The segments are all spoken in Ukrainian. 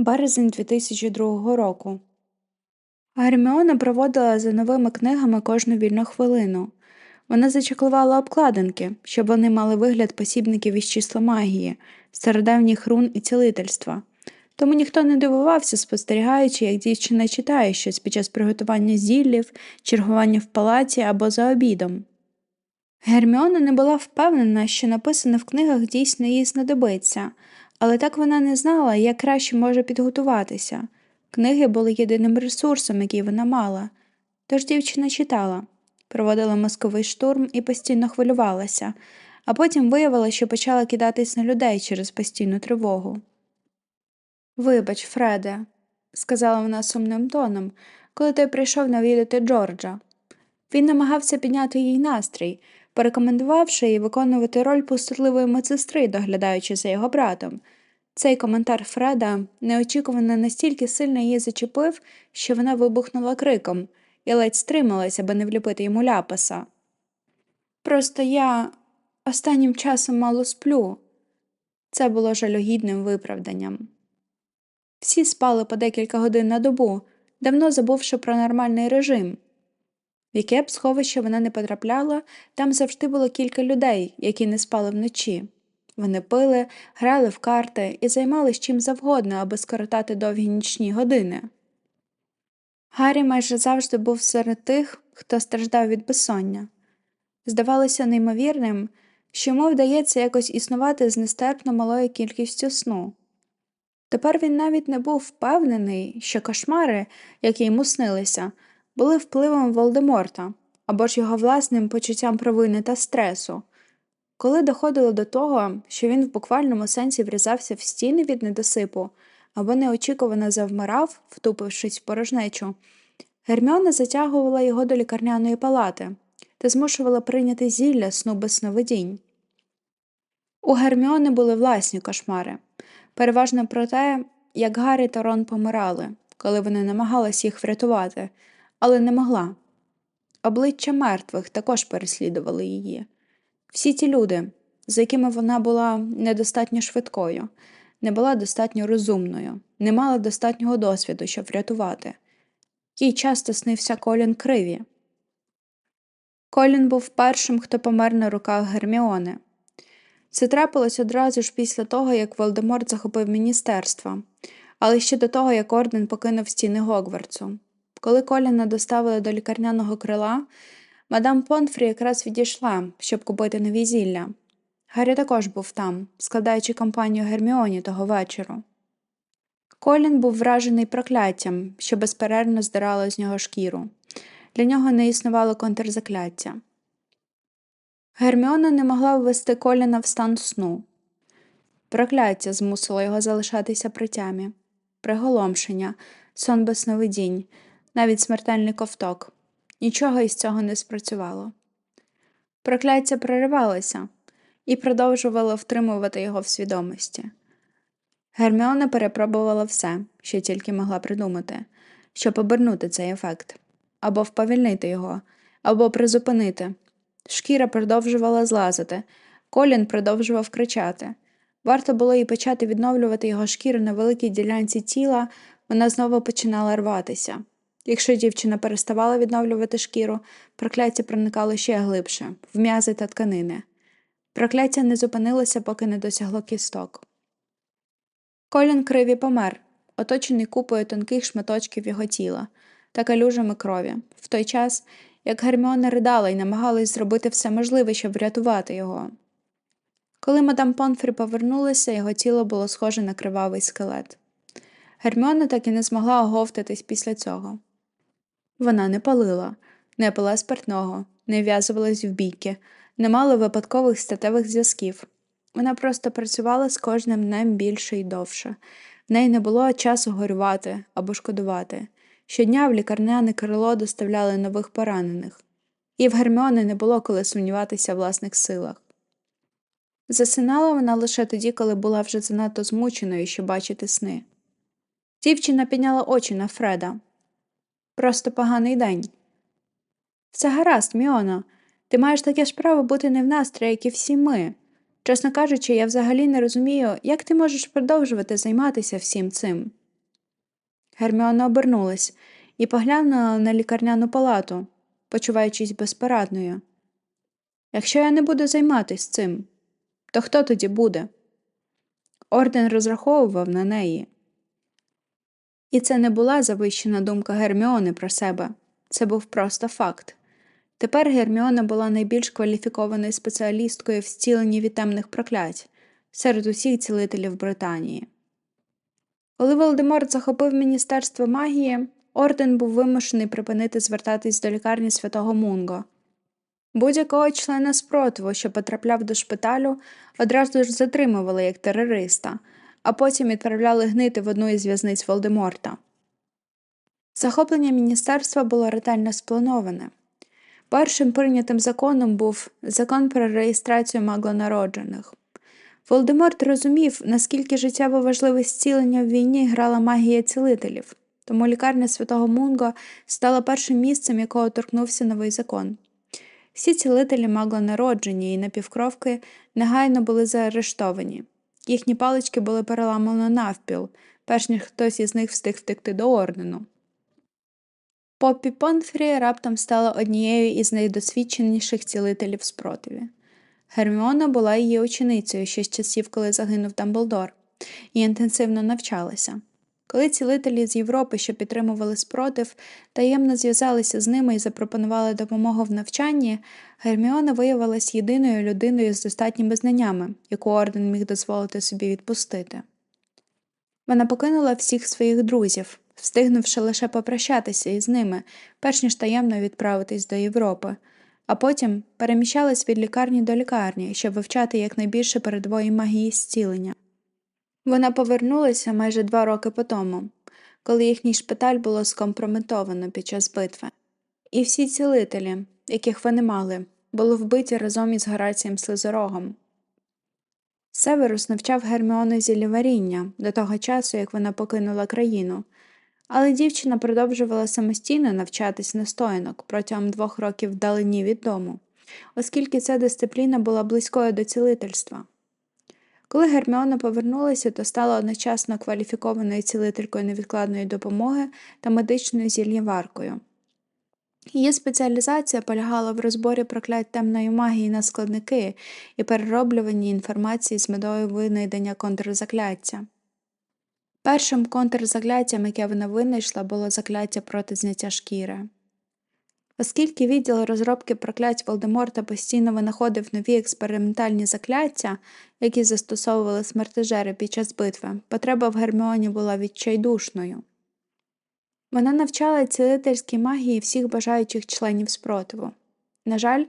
Березень 2002 року. Герміона проводила за новими книгами кожну вільну хвилину. Вона зачеклувала обкладинки, щоб вони мали вигляд посібників із числа магії, стародавніх рун і цілительства. Тому ніхто не дивувався, спостерігаючи, як дівчина читає щось під час приготування зіллів, чергування в палаці або за обідом. Герміона не була впевнена, що написане в книгах дійсно їй знадобиться, але так вона не знала, як краще може підготуватися. Книги були єдиним ресурсом, який вона мала. Тож дівчина читала, проводила мозковий штурм і постійно хвилювалася, а потім виявила, що почала кидатись на людей через постійну тривогу. Вибач, Фреде, сказала вона сумним тоном, коли той прийшов навідати Джорджа. Він намагався підняти їй настрій, порекомендувавши їй виконувати роль пустотливої медсестри, доглядаючи за його братом. Цей коментар Фреда неочікувано настільки сильно її зачепив, що вона вибухнула криком і ледь стрималася, аби не вліпити йому ляпаса. Просто я останнім часом мало сплю. Це було жалюгідним виправданням. Всі спали по декілька годин на добу, давно забувши про нормальний режим. В яке б сховище вона не потрапляла, там завжди було кілька людей, які не спали вночі. Вони пили, грали в карти і займались чим завгодно, аби скоротати довгі нічні години. Гаррі майже завжди був серед тих, хто страждав від безсоння. Здавалося неймовірним, що йому вдається якось існувати з нестерпно малою кількістю сну. Тепер він навіть не був впевнений, що кошмари, які йому снилися, були впливом Волдеморта або ж його власним почуттям провини та стресу. Коли доходило до того, що він в буквальному сенсі врізався в стіни від недосипу або неочікувано завмирав, втупившись в порожнечу, Герміона затягувала його до лікарняної палати та змушувала прийняти зілля сну без сновидінь. У Герміони були власні кошмари, переважно про те, як Гаррі та Рон помирали, коли вони намагались їх врятувати, але не могла. Обличчя мертвих також переслідували її. Всі ті люди, з якими вона була недостатньо швидкою, не була достатньо розумною, не мала достатнього досвіду, щоб врятувати. Їй часто снився Колін Криві. Колін був першим, хто помер на руках Герміони. Це трапилось одразу ж після того, як Волдеморт захопив міністерство, але ще до того, як Орден покинув стіни Гогвартсу. Коли Коліна доставили до лікарняного крила, мадам Понфрі якраз відійшла, щоб купити нові зілля. Гаррі також був там, складаючи компанію Герміоні того вечору. Колін був вражений прокляттям, що безперервно здирало з нього шкіру. Для нього не існувало контрзакляття. Герміона не могла ввести Коліна в стан сну. Прокляття змусило його залишатися при тямі. приголомшення, сон без сновидінь, навіть смертельний ковток. Нічого із цього не спрацювало. Прокляття проривалося і продовжувало втримувати його в свідомості. Герміона перепробувала все, що тільки могла придумати, щоб обернути цей ефект, або вповільнити його, або призупинити. Шкіра продовжувала злазити, колін продовжував кричати. Варто було їй почати відновлювати його шкіру на великій ділянці тіла, вона знову починала рватися. Якщо дівчина переставала відновлювати шкіру, прокляття проникало ще глибше, в м'язи та тканини. Прокляття не зупинилося, поки не досягло кісток. Колін криві помер, оточений купою тонких шматочків його тіла та калюжами крові, в той час, як Герміона ридала і намагалась зробити все можливе, щоб врятувати його. Коли мадам Понфрі повернулася, його тіло було схоже на кривавий скелет. Герміона так і не змогла оговтатись після цього. Вона не палила, не пила спиртного, не в'язувалась в бійки, не мала випадкових статевих зв'язків. Вона просто працювала з кожним днем більше і довше. В неї не було часу горювати або шкодувати. Щодня в лікарняне крило доставляли нових поранених, і в Герміони не було коли сумніватися в власних силах. Засинала вона лише тоді, коли була вже занадто змученою, щоб бачити сни. Дівчина підняла очі на Фреда. Просто поганий день. Все гаразд, Міоно. Ти маєш таке ж право бути не в настрої, як і всі ми. Чесно кажучи, я взагалі не розумію, як ти можеш продовжувати займатися всім цим. Герміона обернулась і поглянула на лікарняну палату, почуваючись безпорадною. Якщо я не буду займатися цим, то хто тоді буде? Орден розраховував на неї. І це не була завищена думка Герміони про себе, це був просто факт. Тепер Герміона була найбільш кваліфікованою спеціалісткою в зціленні від темних проклять серед усіх цілителів Британії. Коли Волдеморт захопив Міністерство магії, орден був вимушений припинити звертатись до лікарні святого Мунго. Будь-якого члена спротиву, що потрапляв до шпиталю, одразу ж затримували як терориста, а потім відправляли гнити в одну із в'язниць Волдеморта. Захоплення міністерства було ретельно сплановане. Першим прийнятим законом був закон про реєстрацію маглонароджених. Волдеморт розумів, наскільки життєво важливе зцілення в війні грала магія цілителів, тому лікарня святого Мунго стала першим місцем, якого торкнувся новий закон. Всі цілителі маглонароджені і напівкровки негайно були заарештовані. Їхні палички були переламано навпіл, перш ніж хтось із них встиг втекти до ордену. Поппі Понфрі раптом стала однією із найдосвідченіших цілителів спротиві. Герміона була її ученицею ще з часів, коли загинув Дамблдор, і інтенсивно навчалася. Коли цілителі з Європи, що підтримували спротив, таємно зв'язалися з ними і запропонували допомогу в навчанні, Герміона виявилась єдиною людиною з достатніми знаннями, яку орден міг дозволити собі відпустити. Вона покинула всіх своїх друзів, встигнувши лише попрощатися із ними, перш ніж таємно відправитись до Європи, а потім переміщалась від лікарні до лікарні, щоб вивчати якнайбільше передвої магії зцілення. Вона повернулася майже два роки по тому, коли їхній шпиталь було скомпрометовано під час битви. І всі цілителі, яких вони мали, були вбиті разом із Горацієм Слизорогом. Северус навчав Герміону зіліваріння до того часу, як вона покинула країну, але дівчина продовжувала самостійно навчатись настоянок протягом двох років вдалині від дому, оскільки ця дисципліна була близькою до цілительства. Коли Герміона повернулася, то стала одночасно кваліфікованою цілителькою невідкладної допомоги та медичною зільєваркою. Її спеціалізація полягала в розборі проклять темної магії на складники і перероблюванні інформації з метою винайдення контрзакляття. Першим контрзакляттям, яке вона винайшла, було закляття проти зняття шкіри. Оскільки відділ розробки проклять Волдеморта постійно винаходив нові експериментальні закляття, які застосовували смертежери під час битви, потреба в Герміоні була відчайдушною. Вона навчала цілительській магії всіх бажаючих членів спротиву. На жаль,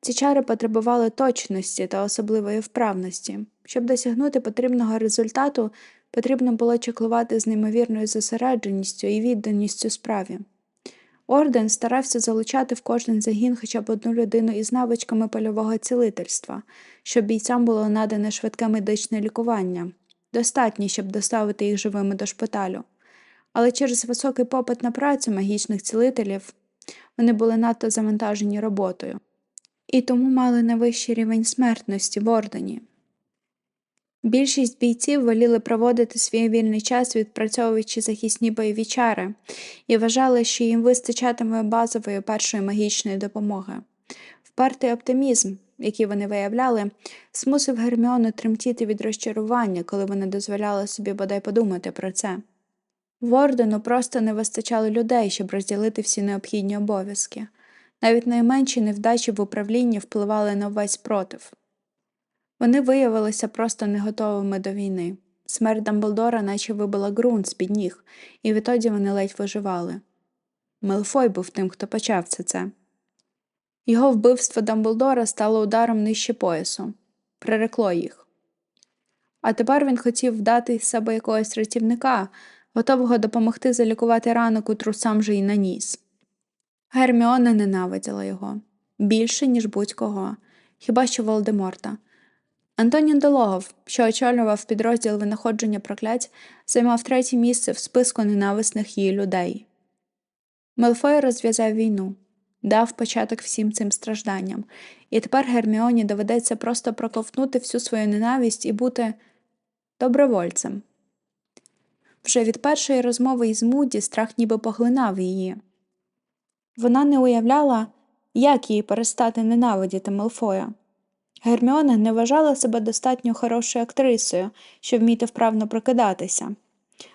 ці чари потребували точності та особливої вправності. Щоб досягнути потрібного результату, потрібно було чеклувати з неймовірною зосередженістю і відданістю справі. Орден старався залучати в кожен загін хоча б одну людину із навичками польового цілительства, щоб бійцям було надане швидке медичне лікування, достатньо, щоб доставити їх живими до шпиталю. Але через високий попит на працю магічних цілителів вони були надто завантажені роботою і тому мали найвищий рівень смертності в ордені. Більшість бійців воліли проводити свій вільний час, відпрацьовуючи захисні бойові чари, і вважали, що їм вистачатиме базової першої магічної допомоги. Впертий оптимізм, який вони виявляли, змусив Герміону тремтіти від розчарування, коли вона дозволяла собі бодай подумати про це. В ордену просто не вистачало людей, щоб розділити всі необхідні обов'язки. Навіть найменші невдачі в управлінні впливали на весь спротив. Вони виявилися просто не готовими до війни. Смерть Дамблдора наче вибила ґрунт з під ніг, і відтоді вони ледь виживали. Мелфой був тим, хто почав це це. Його вбивство Дамблдора стало ударом нижче поясу, прирекло їх. А тепер він хотів вдати з себе якогось рятівника, готового допомогти залікувати рану, котру же й наніс. Герміона ненавиділа його більше, ніж будь-кого, хіба що Волдеморта. Антонін Дологов, що очолював підрозділ винаходження проклять, займав третє місце в списку ненависних її людей. Мелфой розв'язав війну, дав початок всім цим стражданням, і тепер Герміоні доведеться просто проковтнути всю свою ненависть і бути добровольцем. Вже від першої розмови із Муді страх ніби поглинав її. Вона не уявляла, як їй перестати ненавидіти Мелфоя. Герміона не вважала себе достатньо хорошою актрисою, щоб вміти вправно прокидатися.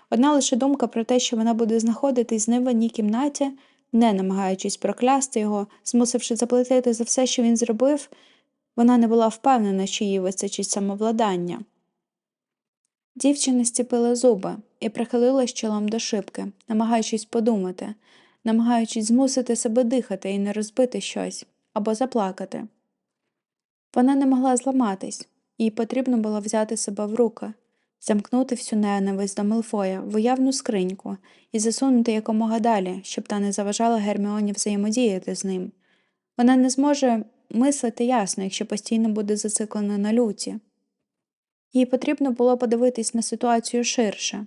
Одна лише думка про те, що вона буде знаходитись ним в одній кімнаті, не намагаючись проклясти його, змусивши заплатити за все, що він зробив, вона не була впевнена, що їй вистачить самовладання. Дівчина стіпила зуби і прихилилась чолом до шибки, намагаючись подумати, намагаючись змусити себе дихати і не розбити щось або заплакати. Вона не могла зламатись, їй потрібно було взяти себе в руки, замкнути всю ненависть до Мелфоя в уявну скриньку і засунути якомога далі, щоб та не заважала Герміоні взаємодіяти з ним. Вона не зможе мислити ясно, якщо постійно буде зациклена на люті. Їй потрібно було подивитись на ситуацію ширше.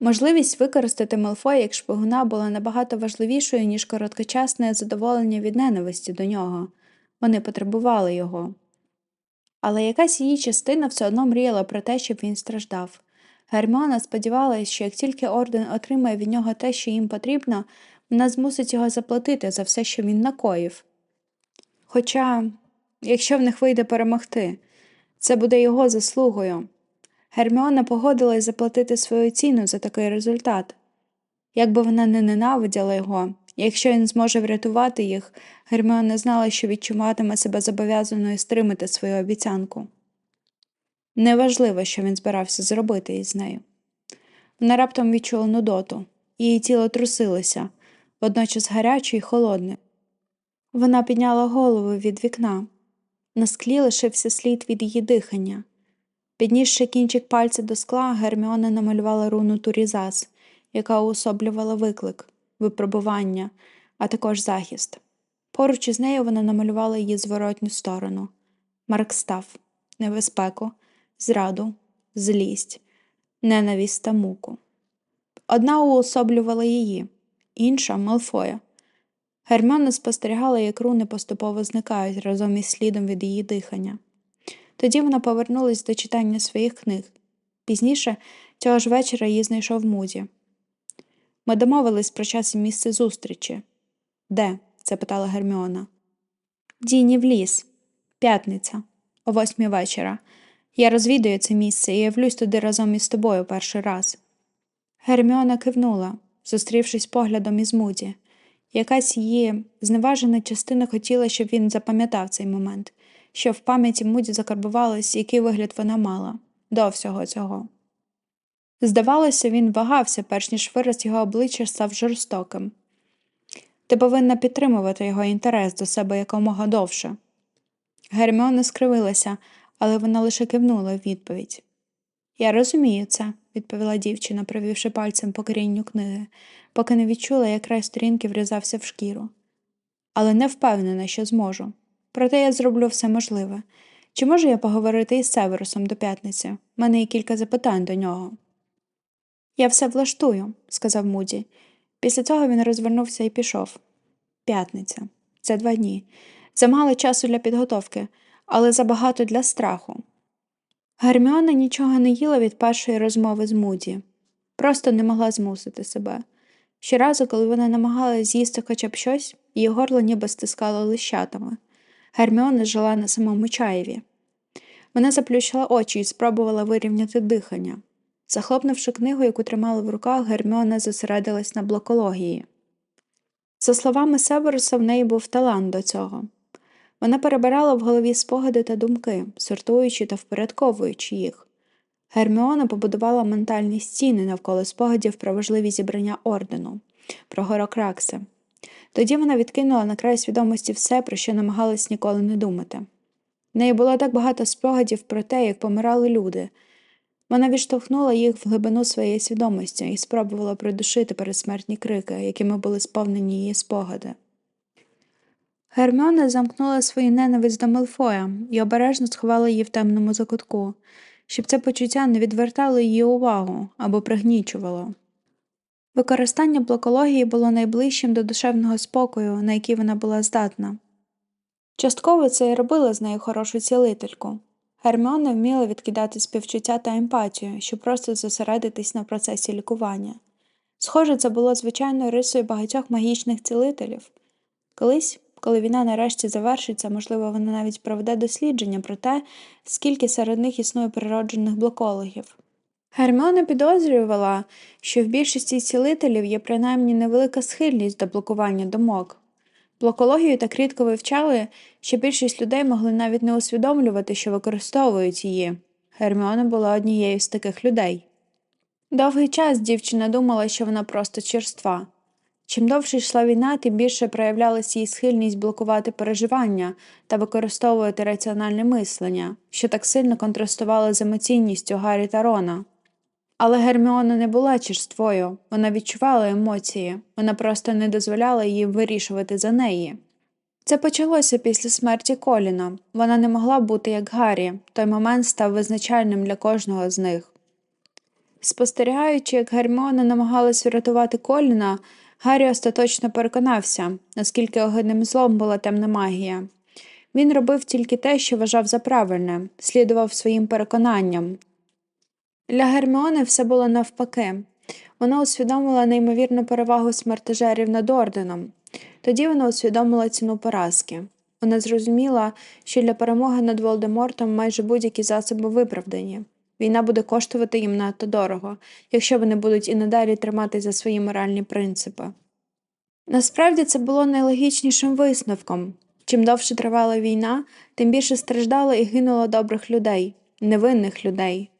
Можливість використати Мелфоя як шпигуна була набагато важливішою, ніж короткочасне задоволення від ненависті до нього. Вони потребували його. Але якась її частина все одно мріяла про те, щоб він страждав. Герміона сподівалася, що як тільки орден отримає від нього те, що їм потрібно, вона змусить його заплатити за все, що він накоїв. Хоча, якщо в них вийде перемогти, це буде його заслугою. Герміона погодилась заплатити свою ціну за такий результат. Якби вона не ненавиділа його, якщо він зможе врятувати їх, Герміона знала, що відчуватиме себе зобов'язаною стримати свою обіцянку. Неважливо, що він збирався зробити із нею. Вона раптом відчула нудоту, її тіло трусилося, водночас гаряче і холодне. Вона підняла голову від вікна. На склі лишився слід від її дихання. Піднісши кінчик пальця до скла, Герміона намалювала руну Турізас, яка уособлювала виклик, випробування, а також захист. Поруч із нею вона намалювала її зворотню сторону Маркстав, небезпеку, зраду, злість, ненависть та муку. Одна уособлювала її, інша Малфоя. Герміона спостерігала, як руни поступово зникають разом із слідом від її дихання. Тоді вона повернулась до читання своїх книг. Пізніше цього ж вечора її знайшов Муді. Ми домовились про час і місце зустрічі. Де? запитала Герміона. Діні в ліс. П'ятниця, о восьмій вечора. Я розвідую це місце і явлюсь туди разом із тобою перший раз. Герміона кивнула, зустрівшись поглядом із Муді. Якась її зневажена частина хотіла, щоб він запам'ятав цей момент, що в пам'яті Муді закарбувалось, який вигляд вона мала до всього цього. Здавалося, він вагався, перш ніж вираз його обличчя став жорстоким. Ти повинна підтримувати його інтерес до себе якомога довше. Герміона скривилася, але вона лише кивнула в відповідь. Я розумію це, відповіла дівчина, провівши пальцем по корінню книги, поки не відчула, як край сторінки врізався в шкіру. Але не впевнена, що зможу. Проте я зроблю все можливе. Чи можу я поговорити із Северусом до п'ятниці? У мене є кілька запитань до нього. Я все влаштую, сказав Муді. Після цього він розвернувся і пішов. П'ятниця. Це два дні. Замало часу для підготовки, але забагато для страху. Герміона нічого не їла від першої розмови з Муді, просто не могла змусити себе. Щоразу, коли вона намагалася з'їсти хоча б щось, її горло ніби стискало лищатами. Герміона жила на самому чаєві. Вона заплющила очі і спробувала вирівняти дихання. Захлопнувши книгу, яку тримала в руках, Герміона зосередилась на блокології. За словами Северуса, в неї був талант до цього. Вона перебирала в голові спогади та думки, сортуючи та впорядковуючи їх. Герміона побудувала ментальні стіни навколо спогадів про важливі зібрання ордену, про Горокракси. Тоді вона відкинула на край свідомості все, про що намагалась ніколи не думати. В неї було так багато спогадів про те, як помирали люди. Вона відштовхнула їх в глибину своєї свідомості і спробувала придушити пересмертні крики, якими були сповнені її спогади. Герміона замкнула свою ненависть до Мелфоя і обережно сховала її в темному закутку, щоб це почуття не відвертало її увагу або пригнічувало. Використання блокології було найближчим до душевного спокою, на який вона була здатна. Частково це і робило з нею хорошу цілительку. Герміона вміла відкидати співчуття та емпатію, щоб просто зосередитись на процесі лікування. Схоже, це було звичайною рисою багатьох магічних цілителів. Колись, коли війна нарешті завершиться, можливо, вона навіть проведе дослідження про те, скільки серед них існує природжених блокологів. Герміона підозрювала, що в більшості цілителів є принаймні невелика схильність до блокування думок. Блокологію так рідко вивчали, що більшість людей могли навіть не усвідомлювати, що використовують її. Герміона була однією з таких людей. Довгий час дівчина думала, що вона просто черства. Чим довше йшла війна, тим більше проявлялася її схильність блокувати переживання та використовувати раціональне мислення, що так сильно контрастувало з емоційністю Гаррі та Рона. Але Герміона не була черствою, вона відчувала емоції, вона просто не дозволяла їм вирішувати за неї. Це почалося після смерті Коліна. Вона не могла бути як Гаррі, той момент став визначальним для кожного з них. Спостерігаючи, як Герміона намагалась врятувати Коліна, Гаррі остаточно переконався, наскільки огидним злом була темна магія. Він робив тільки те, що вважав за правильне, слідував своїм переконанням. Для Герміони все було навпаки. Вона усвідомила неймовірну перевагу смертежерів над орденом. Тоді вона усвідомила ціну поразки. Вона зрозуміла, що для перемоги над Волдемортом майже будь-які засоби виправдані. Війна буде коштувати їм надто дорого, якщо вони будуть і надалі тримати за свої моральні принципи. Насправді це було найлогічнішим висновком чим довше тривала війна, тим більше страждало і гинуло добрих людей, невинних людей.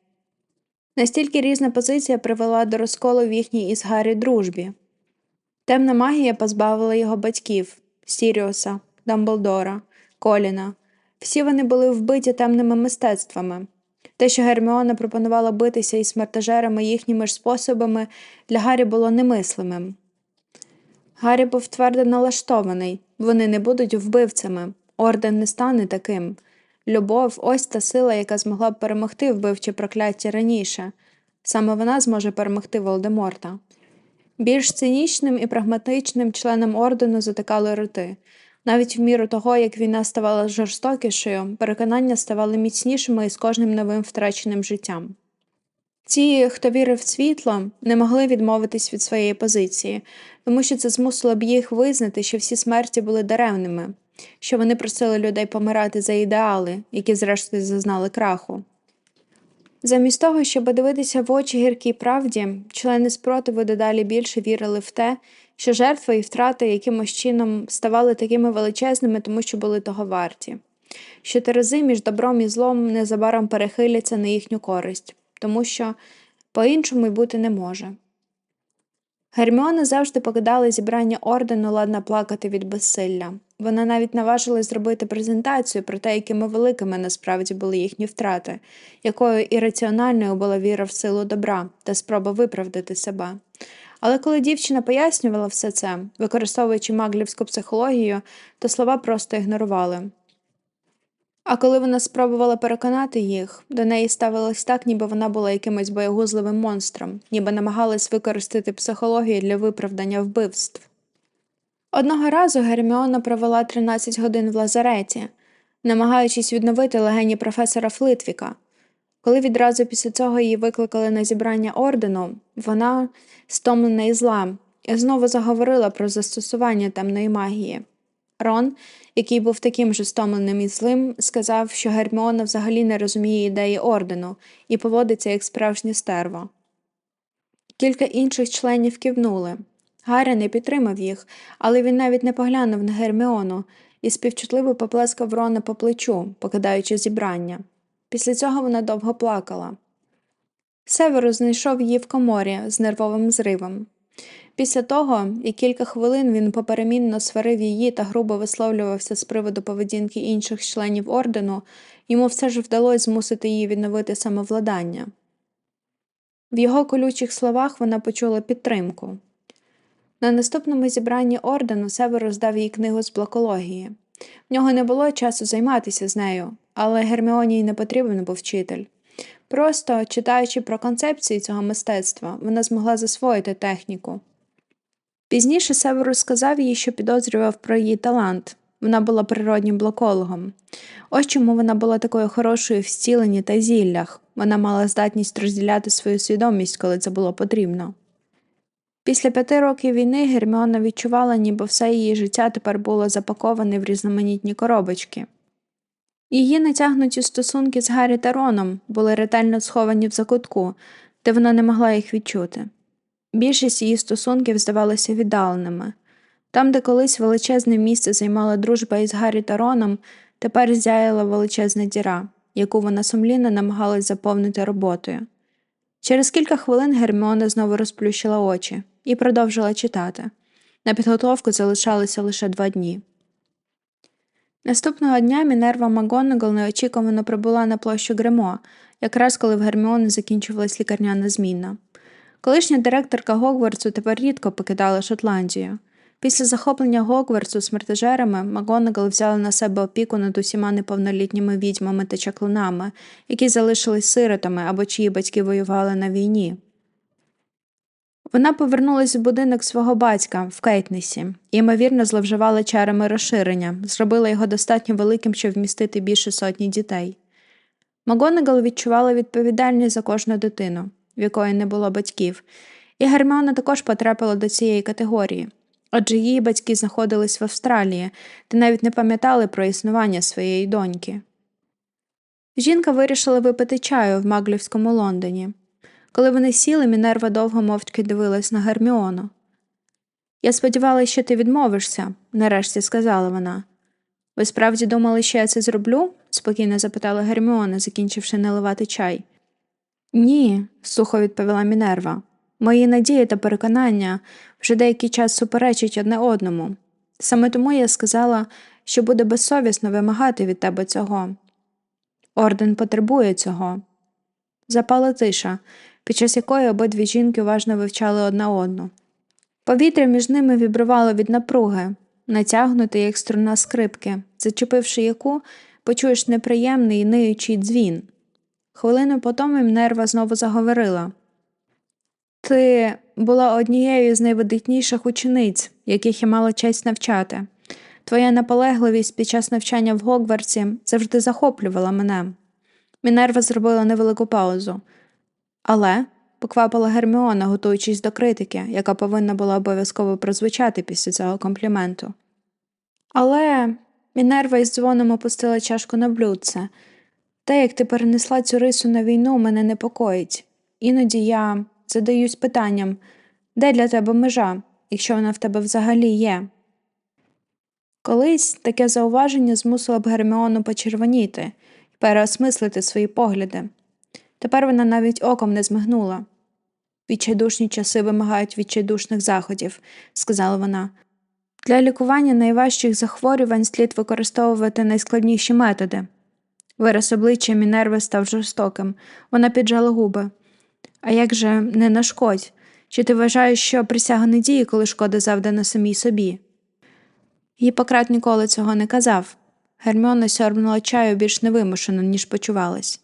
Настільки різна позиція привела до розколу в їхній із Гаррі дружбі. Темна магія позбавила його батьків Сіріуса, Дамблдора, Коліна. Всі вони були вбиті темними мистецтвами. Те, що Герміона пропонувала битися із смертежерами їхніми ж способами, для Гаррі було немислимим. Гаррі був твердо налаштований вони не будуть вбивцями, орден не стане таким. Любов ось та сила, яка змогла б перемогти вбивче прокляття раніше. Саме вона зможе перемогти Волдеморта. Більш цинічним і прагматичним членам ордену затикали роти. Навіть в міру того, як війна ставала жорстокішою, переконання ставали міцнішими із кожним новим втраченим життям. Ті, хто вірив в світло, не могли відмовитись від своєї позиції, тому що це змусило б їх визнати, що всі смерті були даремними, що вони просили людей помирати за ідеали, які зрештою зазнали краху. Замість того, щоб дивитися в очі гіркій правді, члени спротиву дедалі більше вірили в те, що жертви і втрати якимось чином ставали такими величезними, тому що були того варті, що терези між добром і злом незабаром перехиляться на їхню користь, тому що по-іншому й бути не може. Герміона завжди покидала зібрання ордену, ладна плакати від безсилля. Вона навіть наважилась зробити презентацію про те, якими великими насправді були їхні втрати, якою ірраціональною була віра в силу добра та спроба виправдати себе. Але коли дівчина пояснювала все це, використовуючи маглівську психологію, то слова просто ігнорували. А коли вона спробувала переконати їх, до неї ставилось так, ніби вона була якимось боєгузливим монстром, ніби намагалась використати психологію для виправдання вбивств. Одного разу Герміона провела 13 годин в лазареті, намагаючись відновити легені професора Флитвіка. Коли відразу після цього її викликали на зібрання ордену, вона, стомлена і зла, знову заговорила про застосування темної магії. Рон, який був таким же стомленим і злим, сказав, що Герміона взагалі не розуміє ідеї ордену і поводиться як справжнє стерво. Кілька інших членів кивнули. Гаррі не підтримав їх, але він навіть не поглянув на Герміону і співчутливо поплескав Рона по плечу, покидаючи зібрання. Після цього вона довго плакала. Северо знайшов її в коморі з нервовим зривом. Після того, і кілька хвилин він поперемінно сварив її та грубо висловлювався з приводу поведінки інших членів ордену, йому все ж вдалося змусити її відновити самовладання. В його колючих словах вона почула підтримку. На наступному зібранні ордену Север роздав їй книгу з блокології. В нього не було часу займатися з нею, але Герміоні й не потрібен був вчитель. Просто, читаючи про концепції цього мистецтва, вона змогла засвоїти техніку. Пізніше Северус сказав їй, що підозрював про її талант, Вона була природнім блокологом. Ось чому вона була такою хорошою в зціленні та зіллях. Вона мала здатність розділяти свою свідомість, коли це було потрібно. Після п'яти років війни Герміона відчувала, ніби все її життя тепер було запаковане в різноманітні коробочки. Її натягнуті стосунки з Гаррі та Роном були ретельно сховані в закутку, де вона не могла їх відчути. Більшість її стосунків здавалися віддаленими. Там, де колись величезне місце займала дружба із Гаррі та Роном, тепер зяяла величезна діра, яку вона сумлінно намагалась заповнити роботою. Через кілька хвилин Герміона знову розплющила очі і продовжила читати. На підготовку залишалося лише два дні. Наступного дня Мінерва МакГонагал неочікувано прибула на площу Гремо, якраз коли в Герміони закінчувалась лікарняна зміна. Колишня директорка Гогвартсу тепер рідко покидала Шотландію. Після захоплення Гогвартсу смертежерами МакГонагал взяла на себе опіку над усіма неповнолітніми відьмами та чаклунами, які залишились сиротами або чиї батьки воювали на війні. Вона повернулась в будинок свого батька в Кейтнесі і, ймовірно, зловживала чарами розширення, зробила його достатньо великим, щоб вмістити більше сотні дітей. Макгонагал відчувала відповідальність за кожну дитину, в якої не було батьків, і Герміона також потрапила до цієї категорії, адже її батьки знаходились в Австралії та навіть не пам'ятали про існування своєї доньки. Жінка вирішила випити чаю в Маглівському Лондоні. Коли вони сіли, Мінерва довго мовчки дивилась на Герміону. Я сподівалася, що ти відмовишся, нарешті сказала вона. Ви справді думали, що я це зроблю? спокійно запитала Герміона, закінчивши наливати чай. Ні, сухо відповіла Мінерва. Мої надії та переконання вже деякий час суперечать одне одному. Саме тому я сказала, що буде безсовісно вимагати від тебе цього. Орден потребує цього. Запала тиша, під час якої обидві жінки уважно вивчали одна одну. Повітря між ними вібрувало від напруги, натягнуте, як струна скрипки, зачепивши яку, почуєш неприємний ниючий дзвін. Хвилину потому Нерва знову заговорила. Ти була однією з найвидатніших учениць, яких я мала честь навчати. Твоя наполегливість під час навчання в Гогвартсі завжди захоплювала мене. Мінерва зробила невелику паузу. Але, поквапила Герміона, готуючись до критики, яка повинна була обов'язково прозвучати після цього компліменту. Але Мінерва із дзвоном опустила чашку на блюдце. Те, як ти перенесла цю рису на війну, мене непокоїть. Іноді я задаюсь питанням, де для тебе межа, якщо вона в тебе взагалі є. Колись таке зауваження змусило б Герміону почервоніти і переосмислити свої погляди. Тепер вона навіть оком не змигнула. Відчайдушні часи вимагають відчайдушних заходів, сказала вона. Для лікування найважчих захворювань слід використовувати найскладніші методи. Вираз обличчя Мінерви став жорстоким, вона піджала губи. А як же не нашкодь? Чи ти вважаєш, що присяга не діє, коли шкода завдана самій собі? Гіппократ ніколи цього не казав. Герміона сьорбнула чаю більш невимушено, ніж почувалась.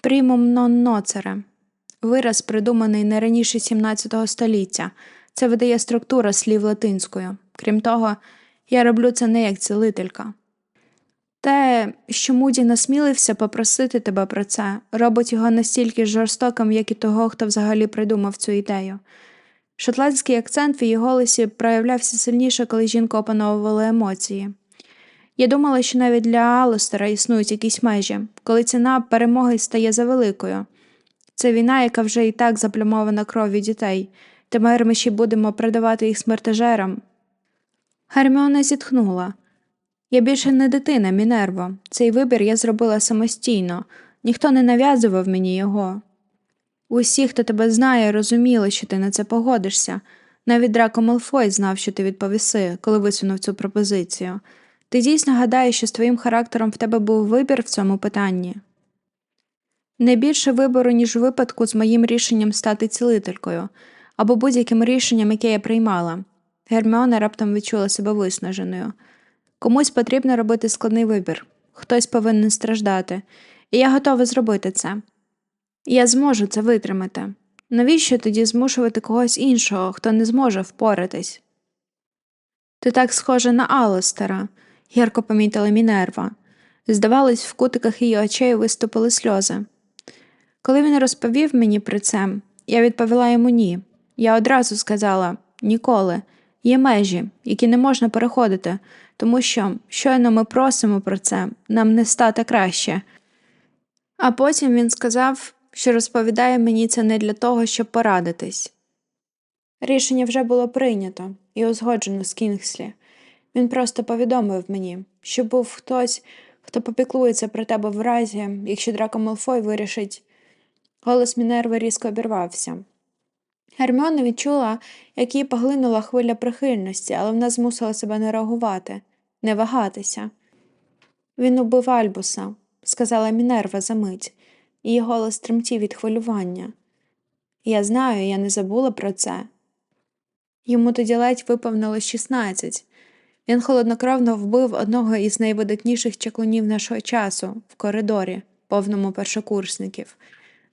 Примум нон ноцере. Вираз, придуманий не раніше 17 століття. Це видає структура слів латинською. Крім того, я роблю це не як цілителька. Те, що Муді насмілився попросити тебе про це, робить його настільки жорстоким, як і того, хто взагалі придумав цю ідею. Шотландський акцент в її голосі проявлявся сильніше, коли жінка опановувала емоції. Я думала, що навіть для Алостера існують якісь межі, коли ціна перемоги стає завеликою. Це війна, яка вже і так заплямована кров'ю дітей, тепер ми ще будемо продавати їх смертежерам. Герміона зітхнула. Я більше не дитина, Мінерво. Цей вибір я зробила самостійно, ніхто не нав'язував мені його. Усі, хто тебе знає, розуміли, що ти на це погодишся. Навіть Драко Малфой знав, що ти відповіси, коли висунув цю пропозицію. Ти дійсно гадаєш, що з твоїм характером в тебе був вибір в цьому питанні? Не більше вибору, ніж у випадку з моїм рішенням стати цілителькою, або будь-яким рішенням, яке я приймала. Герміона раптом відчула себе виснаженою. Комусь потрібно робити складний вибір, хтось повинен страждати, і я готова зробити це. Я зможу це витримати. Навіщо тоді змушувати когось іншого, хто не зможе впоратись? Ти так схожа на Алостера, гірко помітила Мінерва. Здавалось, в кутиках її очей виступили сльози. Коли він розповів мені про це, я відповіла йому ні. Я одразу сказала ніколи. Є межі, які не можна переходити, тому що щойно ми просимо про це, нам не стати краще. А потім він сказав, що розповідає мені це не для того, щоб порадитись. Рішення вже було прийнято і узгоджено з Кінгслі. Він просто повідомив мені, що був хтось, хто попіклується про тебе в разі, якщо Драко Малфой вирішить. Голос Мінерви різко обірвався. Герміона відчула, як її поглинула хвиля прихильності, але вона змусила себе не реагувати, не вагатися. Він убив Альбуса, сказала Мінерва за мить. Її голос тремтів від хвилювання. Я знаю, я не забула про це. Йому тоді ледь виповнилось 16. Він холоднокровно вбив одного із найвидатніших чаклунів нашого часу в коридорі, повному першокурсників.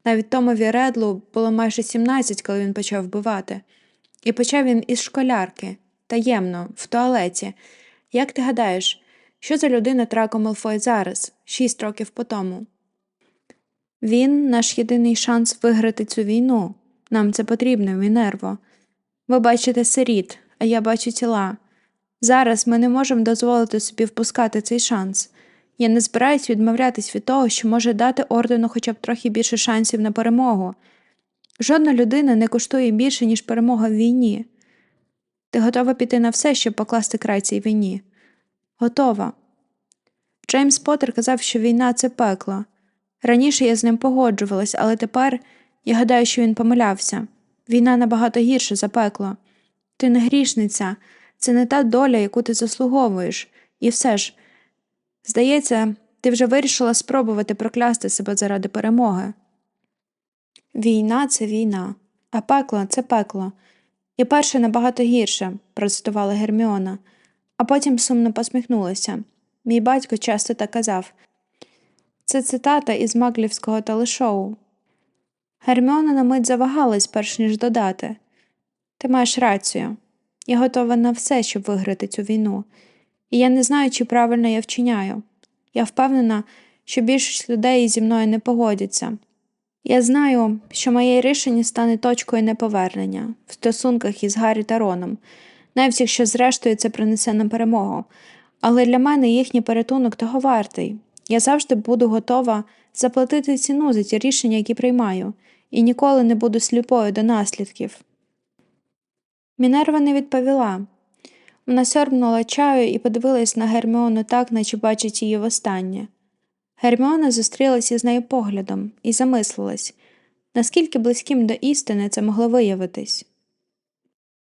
Навіть Томові Редлу було майже 17, коли він почав вбивати. І почав він із школярки, таємно, в туалеті. Як ти гадаєш, що за людина Трако Малфой зараз, шість років по тому? Він наш єдиний шанс виграти цю війну. Нам це потрібно, Мінерво. Ви бачите сиріт, а я бачу тіла. Зараз ми не можемо дозволити собі впускати цей шанс. Я не збираюсь відмовлятись від того, що може дати ордену хоча б трохи більше шансів на перемогу. Жодна людина не коштує більше, ніж перемога в війні. Ти готова піти на все, щоб покласти край цій війні? Готова. Джеймс Поттер казав, що війна це пекло. Раніше я з ним погоджувалась, але тепер я гадаю, що він помилявся. Війна набагато гірша за пекло. Ти не грішниця, це не та доля, яку ти заслуговуєш, і все ж. Здається, ти вже вирішила спробувати проклясти себе заради перемоги. Війна це війна, а пекло це пекло. І перше набагато гірше, процитувала Герміона, а потім сумно посміхнулася. Мій батько часто так казав. Це цитата із Маклівського телешоу. Герміона на мить завагалась, перш ніж додати. Ти маєш рацію. Я готова на все, щоб виграти цю війну. І я не знаю, чи правильно я вчиняю. Я впевнена, що більшість людей зі мною не погодяться. Я знаю, що моє рішення стане точкою неповернення в стосунках із Гаррі та Роном, навіть якщо зрештою це принесе нам перемогу. Але для мене їхній порятунок того вартий. Я завжди буду готова заплатити ціну за ті рішення, які приймаю, і ніколи не буду сліпою до наслідків. Мінерва не відповіла. Вона сьорбнула чаю і подивилась на Герміону так, наче бачить її востаннє. Герміона зустрілася з нею поглядом і замислилась, наскільки близьким до істини це могло виявитись.